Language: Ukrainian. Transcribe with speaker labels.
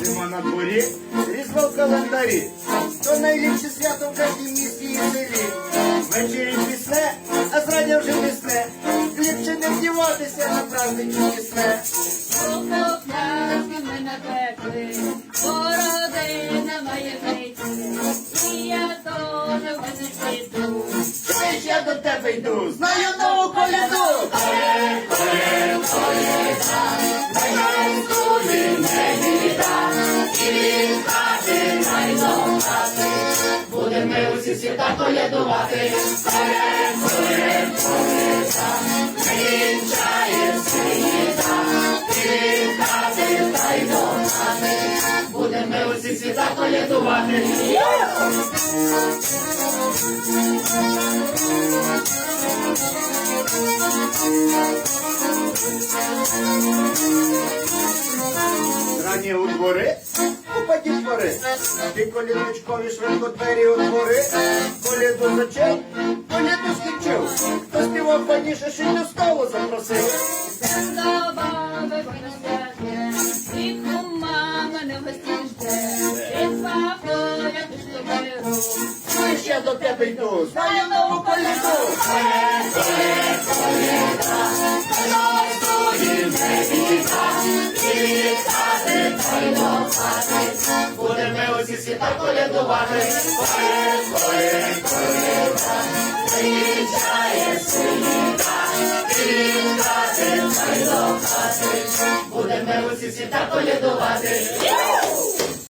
Speaker 1: Зима на дворі, різдво в календарі, то найліпше свято в кожній місті і селі. Ввечері пісне, а зрадя вже весне. Ліпше не вдіватися на праздничні сне.
Speaker 2: Купопляшки ми напекли, бородина має вийти,
Speaker 1: Чуєш, я до тебе йду, знаю нову коляду.
Speaker 2: Будемо ми усі свята колядувати. Будемо ми усі свята колядувати.
Speaker 1: Рані у двори, купаті двори. Ти коліночкові швидко двері отвори. Коліду зачав, коліду скінчив. Хто співав паніше, ще до столу запросив.
Speaker 2: До баби вино святе, і кума мене в гості жде. І папу я пішлю беру.
Speaker 1: Чуєш, я до коляду.
Speaker 2: Будемо усі колядувати. Усі свята колядувати.